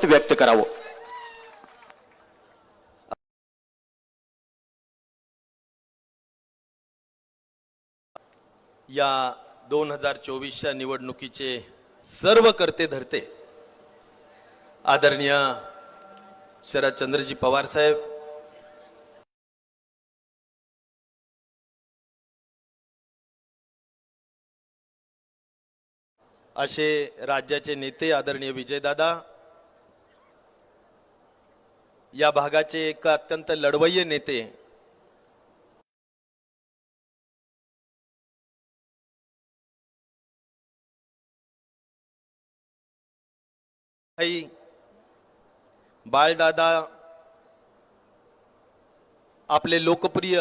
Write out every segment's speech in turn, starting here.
मत व्यक्त करावं. या दोन हजार चोवीसच्या निवडणुकीचे सर्व करते धरते. आदरणीय शरदचंद्रजी पवार साहेब. असे राज्याचे नेते आदरणीय विजयदादा या भागाचे एक अत्यंत लढवय्य नेते बाळदादा आपले लोकप्रिय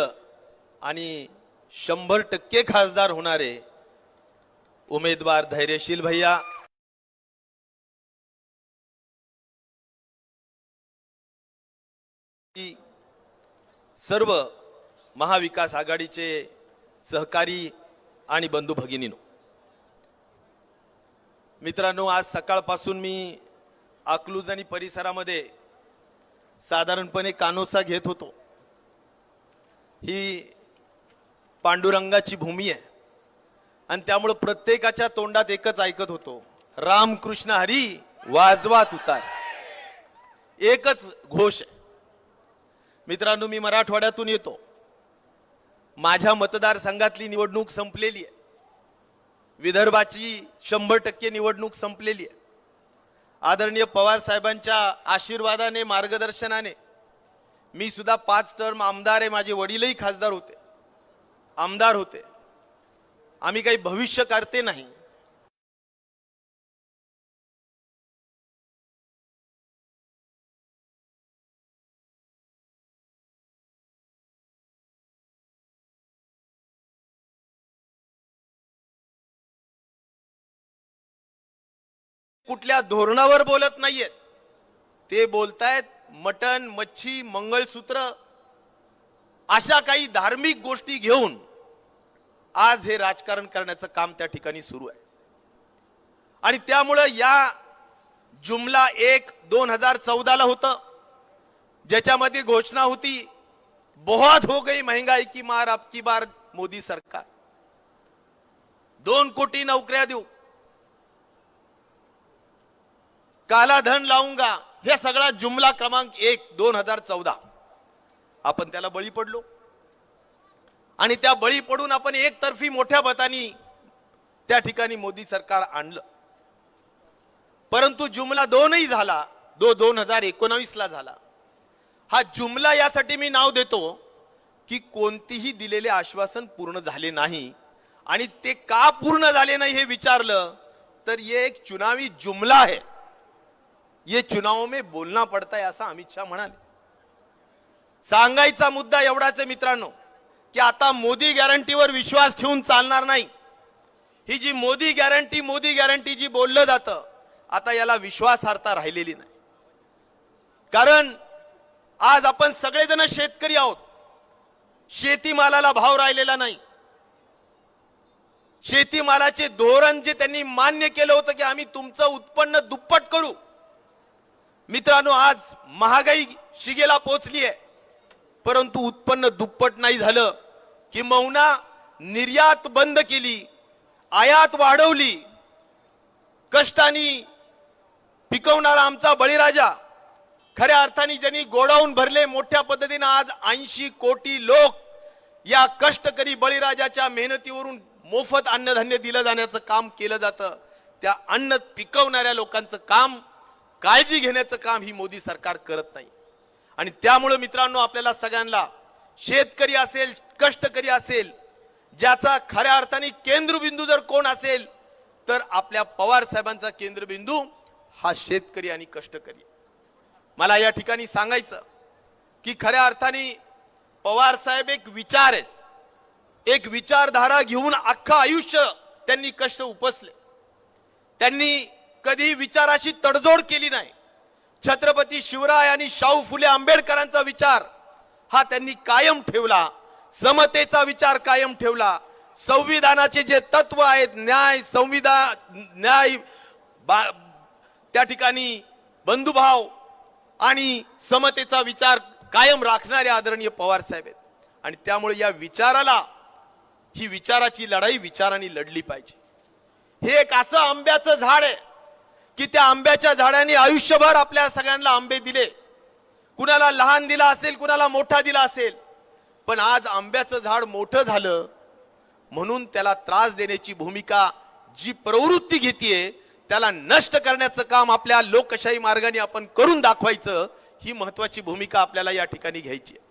आणि शंभर टक्के खासदार होणारे उमेदवार धैर्यशील भैया सर्व महाविकास आघाडीचे सहकारी आणि बंधू भगिनीनो मित्रांनो आज सकाळपासून मी अकलूज आणि परिसरामध्ये साधारणपणे कानोसा घेत होतो. ही पांडुरंगाची भूमी आहे आणि त्यामुळं प्रत्येकाच्या तोंडात एकच ऐकत होतो रामकृष्ण हरी वाजवा तुतार. एकच घोष आहे. मित्रांनो मी मराठवाड्यातून येतो. माझ्या मतदारसंघातली निवडणूक संपलेली आहे. विदर्भाची शंभर टक्के निवडणूक संपलेली आहे. आदरणीय पवार साहेबांच्या आशीर्वादाने मार्गदर्शनाने मी सुद्धा पाच टर्म आमदार आहे. माझे वडीलही खासदार होते. आमदार होते. आम्ही काही भविष्य करते नाही. कुठल्या धोरणावर बोलत नाहीयेत. ते बोलतायत मटन मच्छी मंगळसूत्र अशा काही धार्मिक गोष्टी घेऊन आज हे राजकारण करण्याचं काम त्या ठिकाणी सुरू आहे. आणि त्यामुळं या जुमला एक दोन हजार चौदाला होतं. ज्याच्यामध्ये घोषणा होती बहुत हो गई महंगाई की मार आपकी बार मोदी सरकार. दोन कोटी नोकऱ्या देऊ. काला धन लावूंगा. हे सगळा जुमला क्रमांक एक दोन हजार चौदा. आपण त्याला बळी पडलो. आणि त्या बळी पडून आपण एकतर्फी मोठ्या मतानी त्या ठिकाणी मोदी सरकार आणलं. परंतु जुमला दोनही झाला. दो दोन हजार एकोणावीसला झाला. हा जुमला यासाठी मी नाव देतो की कोणतीही दिलेले आश्वासन पूर्ण झाले नाही. आणि ते का पूर्ण झाले नाही हे विचारलं तर हे एक चुनावी जुमला आहे. ये चुनाव में बोलना पडता है असं अमित शाह म्हणाले. सांगायचा मुद्दा एवढाच आहे मित्रांनो की आता मोदी गॅरंटीवर विश्वास ठेवून चालणार नाही. ही जी मोदी गॅरंटी मोदी गॅरंटी जी बोललं जातं आता याला विश्वासार्हता राहिलेली नाही. कारण आज आपण सगळेजण शेतकरी आहोत. शेतीमालाला भाव राहिलेला नाही. शेतीमालाचे धोरण जे त्यांनी मान्य केलं होतं की आम्ही तुमचं उत्पन्न दुप्पट करू मित्रांनो आज महागाई शिगेला पोचली आहे. परंतु उत्पन्न दुप्पट नाही झालं किंबहुना निर्यात बंद केली आयात वाढवली. कष्टानी पिकवणारा आमचा बळीराजा खऱ्या अर्थाने ज्यांनी गोडाऊन भरले मोठ्या पद्धतीने आज ऐंशी कोटी लोक या कष्टकरी बळीराजाच्या मेहनतीवरून मोफत अन्नधान्य दिलं जाण्याचं काम केलं जातं. त्या अन्न पिकवणाऱ्या लोकांचं काम काळजी घेण्याचं काम ही मोदी सरकार करत नाही. आणि त्यामुळे मित्रांनो आपल्याला सगळ्यांना शेतकरी असेल कष्टकरी असेल ज्याचा खऱ्या अर्थाने केंद्रबिंदू जर कोण असेल तर आपल्या पवार साहेबांचा केंद्रबिंदू हा शेतकरी आणि कष्टकरी. मला या ठिकाणी सांगायचं की खऱ्या अर्थाने पवार साहेब एक विचार आहेत एक विचारधारा घेऊन अख्खं आयुष्य त्यांनी कष्ट उपसले. त्यांनी कधी विचाराशी तडजोड केली नाही. छत्रपती शिवराय आणि शाहू फुले आंबेडकरांचा विचार हा त्यांनी कायम ठेवला. समतेचा विचार कायम ठेवला. संविधानाचे जे तत्व आहेत न्याय संविधान न्याय बा- त्या ठिकाणी बंधुभाव आणि समतेचा विचार कायम राखणारे आदरणीय पवार साहेब आहेत. आणि त्यामुळे या विचाराला ही विचाराची लढाई विचारांनी लढली पाहिजे. हे एक असं आंब्याचं झाड आहे. की त्या आंब्याच्या झाडाने आयुष्यभर आपल्या सगळ्यांना आंबे दिले. कुणाला लहान दिला असेल कुणाला मोठा दिला असेल. पण आज आंब्याचं झाड मोठं झालं म्हणून त्याला त्रास देण्याची भूमिका जी प्रवृत्ती घेतीये त्याला नष्ट करण्याचं काम आपल्या लोकशाही मार्गाने आपण करून दाखवायचं ही महत्वाची भूमिका आपल्याला या ठिकाणी घ्यायची आहे.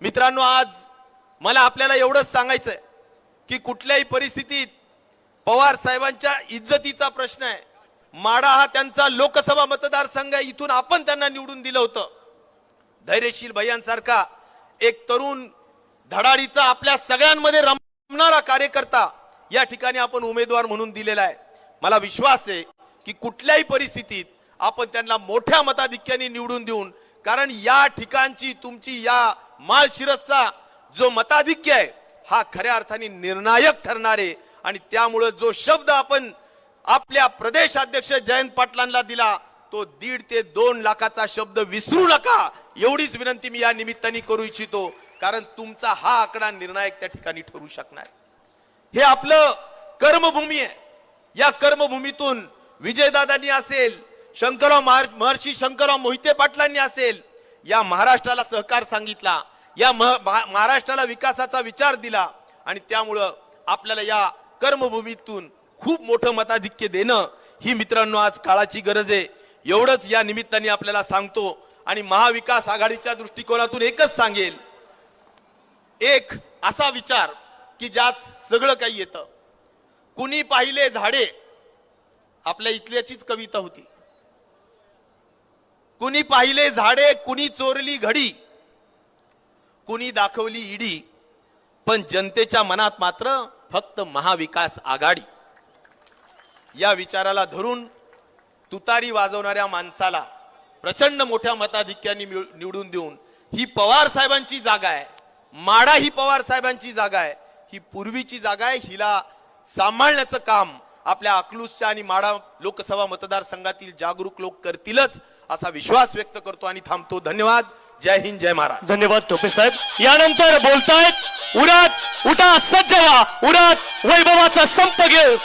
मित्रांनो आज मला आपल्याला एवढंच सांगायचंय की कुठल्याही परिस्थितीत पवार साहेबांच्या इज्जतीचा प्रश्न आहे. माडा हा त्यांचा लोकसभा मतदारसंघ आहे. इथून आपण त्यांना निवडून दिलं होतं. धैर्यशील भैयांसारखा एक तरुण धडाडीचा आपल्या सगळ्यांमध्ये रमणारा कार्यकर्ता या ठिकाणी आपण उमेदवार म्हणून दिलेला आहे. मला विश्वास आहे की कुठल्याही परिस्थितीत आपण त्यांना मोठ्या मताधिक्याने निवडून देऊन कारण या ठिकाणची तुमची या माळशिरसचा जो मताधिक्य आहे हा खऱ्या अर्थाने निर्णायक ठरणार आहे. आणि त्यामुळं जो शब्द आपण आपल्या प्रदेश अध्यक्ष जयंत पाटलांना दिला तो दीड ते दोन लाखाचा शब्द विसरू नका. एवढीच विनंती मी या निमित्ताने करू इच्छितो. कारण तुमचा हा आकडा निर्णायक त्या ठिकाणी ठरू शकणार. हे आपलं कर्मभूमी आहे. या कर्मभूमीतून विजयदादांनी असेल शंकरराव महर्षी शंकरराव मोहिते पाटलांनी असेल या महाराष्ट्राला सहकार सांगितला या महाराष्ट्राला विकासाचा विचार दिला आणि त्यामुळं आपल्याला या कर्मभूमीतून खूप मोठं मताधिक्य देणं ही मित्रांनो आज काळाची गरज आहे. एवढंच या निमित्ताने आपल्याला सांगतो आणि महाविकास आघाडीच्या दृष्टिकोनातून एकच सांगेल. एक असा विचार की ज्यात सगळं काही येतं. कुणी पाहिले झाडे आपल्या इथल्याचीच कविता होती. कुणी पाहिले झाडे कुणी चोरली घडी. कुणी दाखवली ईडी. पण जनतेच्या मनात मात्र फक्त महाविकास आघाडी. या विचाराला धरून तुतारी वाजवणाऱ्या माणसाला प्रचंड मोठ्या मताधिक्याने निवडून देऊन ही पवार साहेबांची जागा आहे. माडा ही पवार साहेबांची जागा आहे. ही पूर्वीची जागा आहे. हिला सांभाळण्याचं काम आपल्या अकलूसच्या आणि माडा लोकसभा मतदारसंघातील जागरूक लोक करतीलच असा विश्वास व्यक्त करतो आणि थांबतो. धन्यवाद. जय हिंद जय महाराज धन्यवाद टोपे साहेब. यानंतर बोलतायत उरात उठा सज्ज व्हा. उरात वैभवाचा संप घेऊ